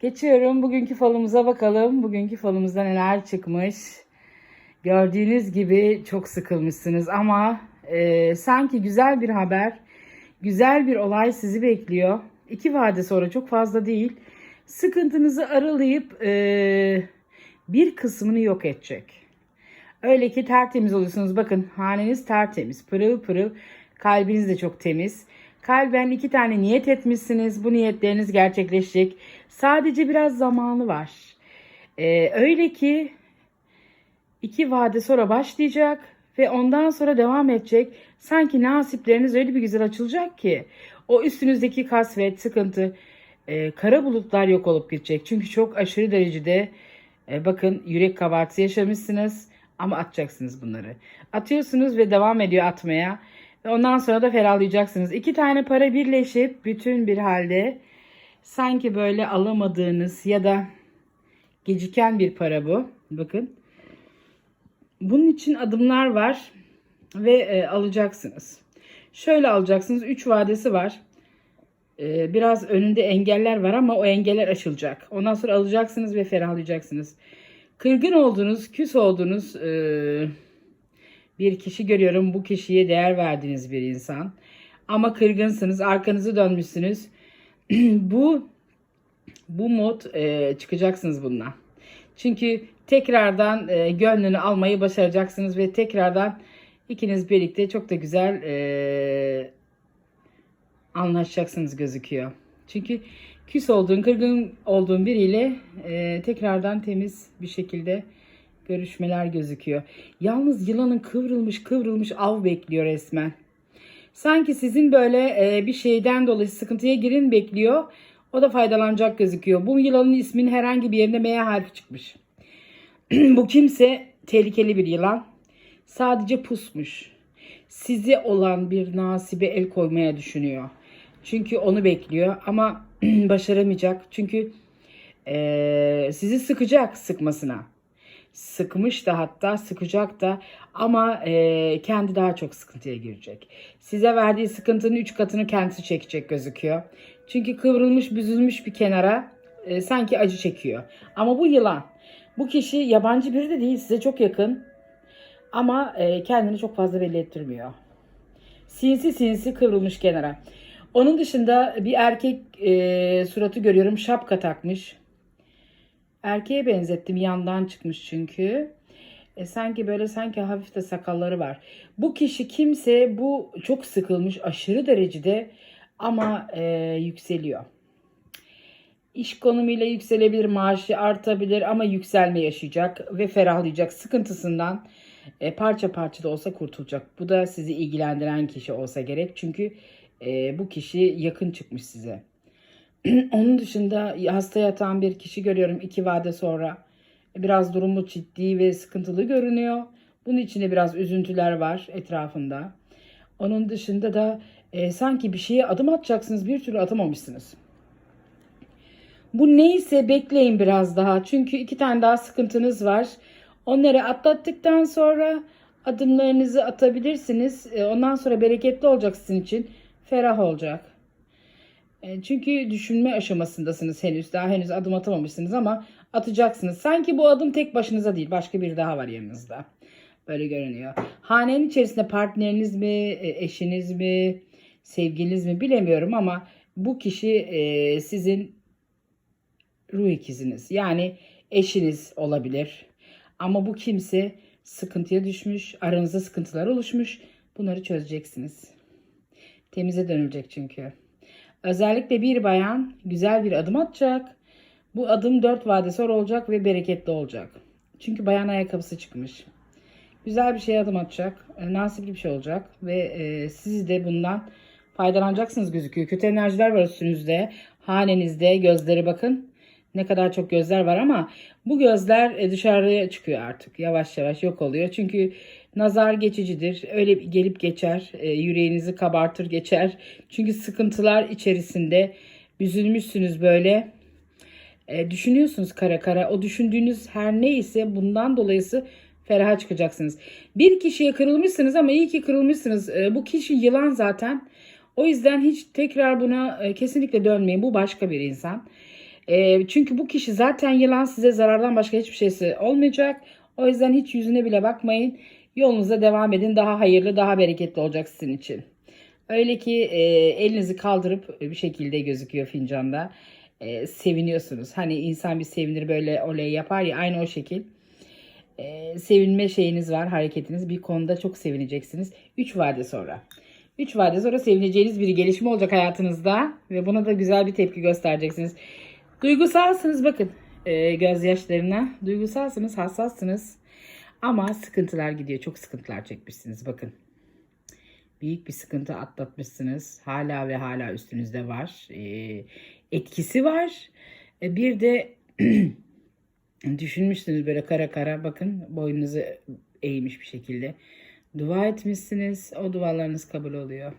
Geçiyorum bugünkü falımıza bakalım. Bugünkü falımızda neler çıkmış. Gördüğünüz gibi çok sıkılmışsınız ama e, sanki güzel bir haber, güzel bir olay sizi bekliyor. İki vade sonra çok fazla değil. Sıkıntınızı aralayıp e, bir kısmını yok edecek. Öyle ki tertemiz oluyorsunuz. Bakın haneniz tertemiz. Pırıl pırıl. Kalbiniz de çok temiz. Kalben iki tane niyet etmişsiniz. Bu niyetleriniz gerçekleşecek. Sadece biraz zamanı var. Ee, öyle ki iki vade sonra başlayacak ve ondan sonra devam edecek. Sanki nasipleriniz öyle bir güzel açılacak ki o üstünüzdeki kasvet, sıkıntı, e, kara bulutlar yok olup gidecek. Çünkü çok aşırı derecede e, bakın yürek kabartısı yaşamışsınız ama atacaksınız bunları. Atıyorsunuz ve devam ediyor atmaya. Ondan sonra da ferahlayacaksınız. İki tane para birleşip bütün bir halde sanki böyle alamadığınız ya da geciken bir para bu. Bakın. Bunun için adımlar var ve e, alacaksınız. Şöyle alacaksınız. 3 vadesi var. E, biraz önünde engeller var ama o engeller aşılacak. Ondan sonra alacaksınız ve ferahlayacaksınız. Kırgın olduğunuz, küs olduğunuz e, bir kişi görüyorum. Bu kişiye değer verdiğiniz bir insan. Ama kırgınsınız, arkanızı dönmüşsünüz. bu bu mod e, çıkacaksınız bundan. Çünkü tekrardan e, gönlünü almayı başaracaksınız ve tekrardan ikiniz birlikte çok da güzel e, anlaşacaksınız gözüküyor. Çünkü küs olduğun, kırgın olduğun biriyle e, tekrardan temiz bir şekilde görüşmeler gözüküyor. Yalnız yılanın kıvrılmış kıvrılmış av bekliyor resmen. Sanki sizin böyle e, bir şeyden dolayı sıkıntıya girin bekliyor. O da faydalanacak gözüküyor. Bu yılanın isminin herhangi bir yerinde M harfi çıkmış. Bu kimse tehlikeli bir yılan. Sadece pusmuş. Size olan bir nasibe el koymaya düşünüyor. Çünkü onu bekliyor ama başaramayacak. Çünkü e, sizi sıkacak sıkmasına. Sıkmış da hatta sıkacak da ama e, kendi daha çok sıkıntıya girecek. Size verdiği sıkıntının 3 katını kendisi çekecek gözüküyor. Çünkü kıvrılmış büzülmüş bir kenara e, sanki acı çekiyor. Ama bu yılan. Bu kişi yabancı biri de değil size çok yakın. Ama e, kendini çok fazla belli ettirmiyor. Sinsi sinsi kıvrılmış kenara. Onun dışında bir erkek e, suratı görüyorum. Şapka takmış. Erkeğe benzettim. Yandan çıkmış çünkü. E, sanki böyle sanki hafif de sakalları var. Bu kişi kimse bu çok sıkılmış aşırı derecede ama e, yükseliyor. İş konumuyla yükselebilir, maaşı artabilir ama yükselme yaşayacak ve ferahlayacak sıkıntısından e, parça parça da olsa kurtulacak. Bu da sizi ilgilendiren kişi olsa gerek. Çünkü e, bu kişi yakın çıkmış size. Onun dışında hasta yatan bir kişi görüyorum iki vade sonra. Biraz durumu ciddi ve sıkıntılı görünüyor. Bunun içinde biraz üzüntüler var etrafında. Onun dışında da e, sanki bir şeye adım atacaksınız bir türlü atamamışsınız. Bu neyse bekleyin biraz daha. Çünkü iki tane daha sıkıntınız var. Onları atlattıktan sonra adımlarınızı atabilirsiniz. E, ondan sonra bereketli olacak sizin için. Ferah olacak. E, çünkü düşünme aşamasındasınız henüz. Daha henüz adım atamamışsınız ama atacaksınız. Sanki bu adım tek başınıza değil. Başka biri daha var yanınızda. Böyle görünüyor. Hanenin içerisinde partneriniz mi, e, eşiniz mi, sevgiliniz mi bilemiyorum ama bu kişi e, sizin ruh ikiziniz. Yani eşiniz olabilir. Ama bu kimse sıkıntıya düşmüş, aranızda sıkıntılar oluşmuş. Bunları çözeceksiniz. Temize dönülecek çünkü. Özellikle bir bayan güzel bir adım atacak. Bu adım dört vade sonra olacak ve bereketli olacak. Çünkü bayan ayakkabısı çıkmış. Güzel bir şeye adım atacak. E, nasipli bir şey olacak. Ve e, siz de bundan faydalanacaksınız gözüküyor. Kötü enerjiler var üstünüzde. Hanenizde gözleri bakın. Ne kadar çok gözler var ama bu gözler e, dışarıya çıkıyor artık. Yavaş yavaş yok oluyor. Çünkü nazar geçicidir. Öyle gelip geçer. E, yüreğinizi kabartır geçer. Çünkü sıkıntılar içerisinde üzülmüşsünüz böyle. E, düşünüyorsunuz kara kara. O düşündüğünüz her neyse bundan dolayısı feraha çıkacaksınız. Bir kişiye kırılmışsınız ama iyi ki kırılmışsınız. Bu kişi yılan zaten. O yüzden hiç tekrar buna kesinlikle dönmeyin. Bu başka bir insan. E, çünkü bu kişi zaten yılan size zarardan başka hiçbir şeysi olmayacak. O yüzden hiç yüzüne bile bakmayın. Yolunuza devam edin. Daha hayırlı, daha bereketli olacak sizin için. Öyle ki e, elinizi kaldırıp bir şekilde gözüküyor fincanda. E, seviniyorsunuz. Hani insan bir sevinir böyle oley yapar ya aynı o şekil. E, sevinme şeyiniz var, hareketiniz. Bir konuda çok sevineceksiniz. 3 vade sonra. 3 vade sonra sevineceğiniz bir gelişme olacak hayatınızda. Ve buna da güzel bir tepki göstereceksiniz. Duygusalsınız bakın e, gözyaşlarına. Duygusalsınız, hassassınız. Ama sıkıntılar gidiyor. Çok sıkıntılar çekmişsiniz bakın. Büyük bir sıkıntı atlatmışsınız. Hala ve hala üstünüzde var. E, etkisi var. E, bir de düşünmüşsünüz böyle kara kara bakın boynunuzu eğmiş bir şekilde. Dua etmişsiniz. O dualarınız kabul oluyor.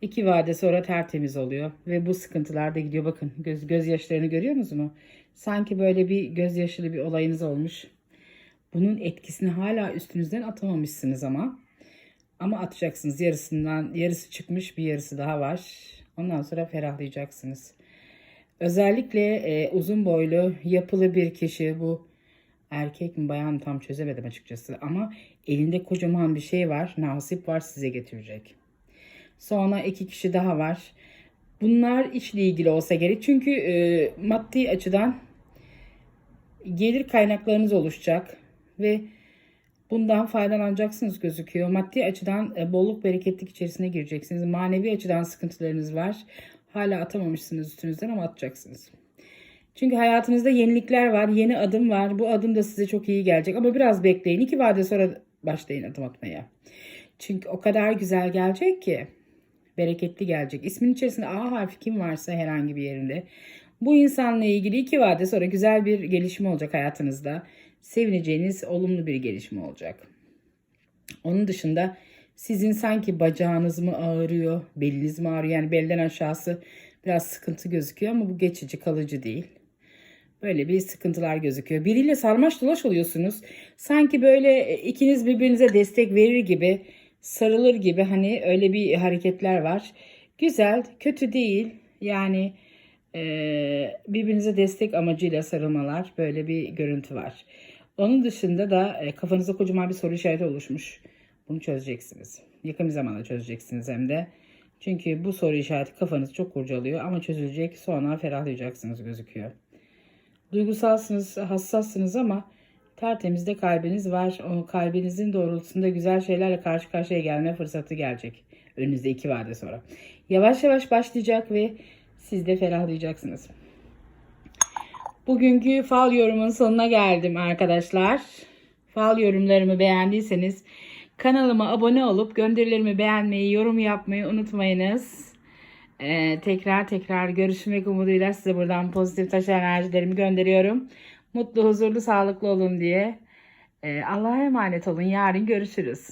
İki vade sonra tertemiz oluyor ve bu sıkıntılar da gidiyor. Bakın göz, gözyaşlarını görüyor musunuz? Sanki böyle bir gözyaşlı bir olayınız olmuş. Bunun etkisini hala üstünüzden atamamışsınız ama. Ama atacaksınız. Yarısından yarısı çıkmış bir yarısı daha var. Ondan sonra ferahlayacaksınız. Özellikle e, uzun boylu yapılı bir kişi bu erkek mi bayan tam çözemedim açıkçası. Ama elinde kocaman bir şey var. Nasip var size getirecek. Sonra iki kişi daha var. Bunlar işle ilgili olsa gerek. Çünkü e, maddi açıdan gelir kaynaklarınız oluşacak ve bundan faydalanacaksınız gözüküyor. Maddi açıdan e, bolluk bereketlik içerisine gireceksiniz. Manevi açıdan sıkıntılarınız var. Hala atamamışsınız üstünüzden ama atacaksınız. Çünkü hayatınızda yenilikler var, yeni adım var. Bu adım da size çok iyi gelecek ama biraz bekleyin. İki vade sonra başlayın adım atmaya. Çünkü o kadar güzel gelecek ki bereketli gelecek. İsmin içerisinde A harfi kim varsa herhangi bir yerinde. Bu insanla ilgili iki vade sonra güzel bir gelişme olacak hayatınızda. Sevineceğiniz olumlu bir gelişme olacak. Onun dışında sizin sanki bacağınız mı ağrıyor, beliniz mi ağrıyor? Yani belden aşağısı biraz sıkıntı gözüküyor ama bu geçici, kalıcı değil. Böyle bir sıkıntılar gözüküyor. Biriyle sarmaş dolaş oluyorsunuz. Sanki böyle ikiniz birbirinize destek verir gibi, sarılır gibi hani öyle bir hareketler var. Güzel, kötü değil. Yani e, birbirinize destek amacıyla sarılmalar böyle bir görüntü var. Onun dışında da e, kafanızda kocaman bir soru işareti oluşmuş. Bunu çözeceksiniz. Yakın bir zamanda çözeceksiniz hem de. Çünkü bu soru işareti kafanızı çok kurcalıyor ama çözülecek sonra ferahlayacaksınız gözüküyor. Duygusalsınız, hassassınız ama tertemiz de kalbiniz var. O kalbinizin doğrultusunda güzel şeylerle karşı karşıya gelme fırsatı gelecek. Önünüzde iki vade sonra. Yavaş yavaş başlayacak ve siz de ferahlayacaksınız. Bugünkü fal yorumun sonuna geldim arkadaşlar. Fal yorumlarımı beğendiyseniz kanalıma abone olup gönderilerimi beğenmeyi, yorum yapmayı unutmayınız. Ee, tekrar tekrar görüşmek umuduyla size buradan pozitif taş enerjilerimi gönderiyorum. Mutlu, huzurlu, sağlıklı olun diye. Ee, Allah'a emanet olun. Yarın görüşürüz.